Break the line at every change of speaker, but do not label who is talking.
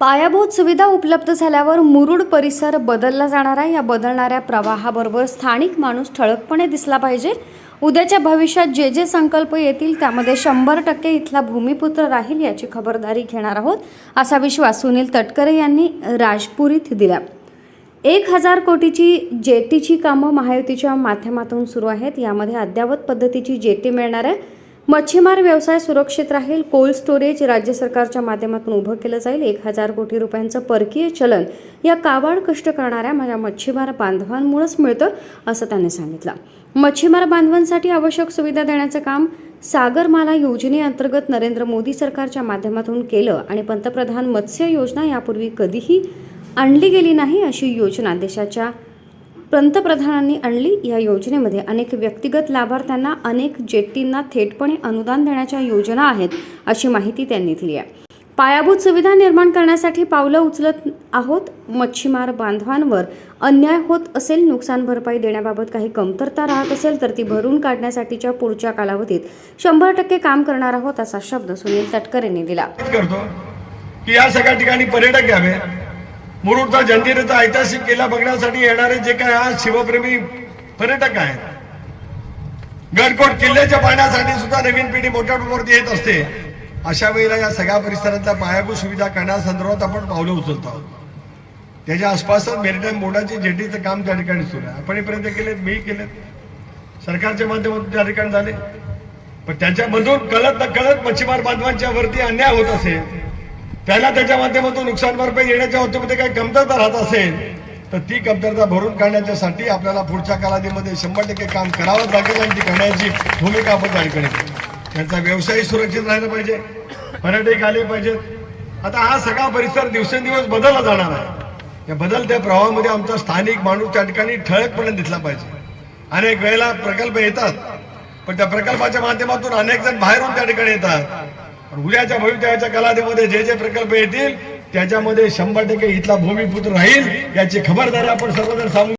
पायाभूत सुविधा उपलब्ध झाल्यावर मुरुड परिसर बदलला जाणार आहे. या बदलणाऱ्या प्रवाहाबरोबर स्थानिक माणूस ठळकपणे दिसला पाहिजे. उद्याच्या भविष्यात जे जे संकल्प येतील त्यामध्ये शंभर टक्के इथला भूमिपुत्र राहील याची खबरदारी घेणार आहोत असा विश्वास सुनील तटकरे यांनी राजपुरीत दिला. एक हजार कोटीची जेटीची कामं महायुतीच्या माध्यमातून सुरू आहेत. यामध्ये अद्ययावत पद्धतीची जेटी मिळणार आहे. मच्छीमार व्यवसाय सुरक्षित राहील. कोल्ड स्टोरेज राज्य सरकारच्या माध्यमातून उभं केलं जाईल. एक हजार कोटी रुपयांचं परकीय चलन या काबाड कष्ट करणाऱ्या माझ्या मच्छीमार बांधवांमुळेच मिळतं असं त्यांनी सांगितलं. मच्छीमार बांधवांसाठी आवश्यक सुविधा देण्याचं काम सागरमाला योजनेअंतर्गत नरेंद्र मोदी सरकारच्या माध्यमातून केलं आणि पंतप्रधान मत्स्य योजना यापूर्वी कधीही आणली गेली नाही अशी योजना देशाच्या पंतप्रधानांनी आणली या योजनेमध्ये. अनेक व्यक्तिगत लाभार्थ्यांना अनेक जेट्टींना थेटपणे अनुदान देण्याच्या योजना आहेत अशी माहिती त्यांनी दिली आहे. पायाभूत सुविधा निर्माण करण्यासाठी पावलं उचलत आहोत. मच्छीमार बांधवांवर अन्याय होत असेल नुकसान भरपाई देण्याबाबत काही कमतरता राहत असेल तर ती भरून काढण्यासाठीच्या पुढच्या कालावधीत शंभर टक्के काम करणार आहोत असा शब्द सुनील तटकरेंनी दिला.
करतो की या सगळ्या ठिकाणी पर्यटक घ्यावे. मुरुडचा जंजिराचा ऐतिहासिक किल्ला बघण्यासाठी येणारे जे काय आज शिवप्रेमी पर्यटक आहेत गडकोट किल्ल्याच्या पाहण्यासाठी सुद्धा नवीन पिढी मोठ्या प्रमाणात येत असते. अशा वेळेला या सगळ्या परिसरातल्या पायाभूत सुविधा करण्यासंदर्भात आपण पावलं उचलतो आहोत. त्याच्या आसपासच मेरिटाईम बोर्डाची जेटीचं काम त्या ठिकाणी सुरू आहे. आपण प्रयत्न केलेत मी केलेत. सरकारच्या माध्यमातून त्या ठिकाणी झाले. पण त्याच्यामधून कळत न कळत मच्छीमार बांधवांच्या वरती अन्याय होत असेल त्याला त्याच्या माध्यमातून नुकसान भरपाई येण्याच्या बाबतीमध्ये काही कमतरता राहत असेल तर ती कमतरता भरून काढण्याच्यासाठी आपल्याला पुढच्या कालावधीमध्ये शंभर टक्के काम करावंच लागेल आणि ती करण्याची भूमिका आपण त्या त्यांचा व्यवसाय सुरक्षित राहिला पाहिजे पर्यटक आले पाहिजेत. आता हा सगळा परिसर दिवसेंदिवस बदलला जाणार आहे. या बदलत्या प्रवाहामध्ये आमचा स्थानिक माणूस त्या ठिकाणी ठळकपणे दिसला पाहिजे. अनेक वेळेला प्रकल्प येतात पण त्या प्रकल्पाच्या माध्यमातून अनेक जण बाहेरून त्या ठिकाणी येतात. उद्याच्या भविष्याच्या कलादेमध्ये जे जे प्रकल्प येतील त्याच्यामध्ये शंभर टक्के इथला भूमिपुत्र राहील याची खबरदारी आपण सर्वजण सांगू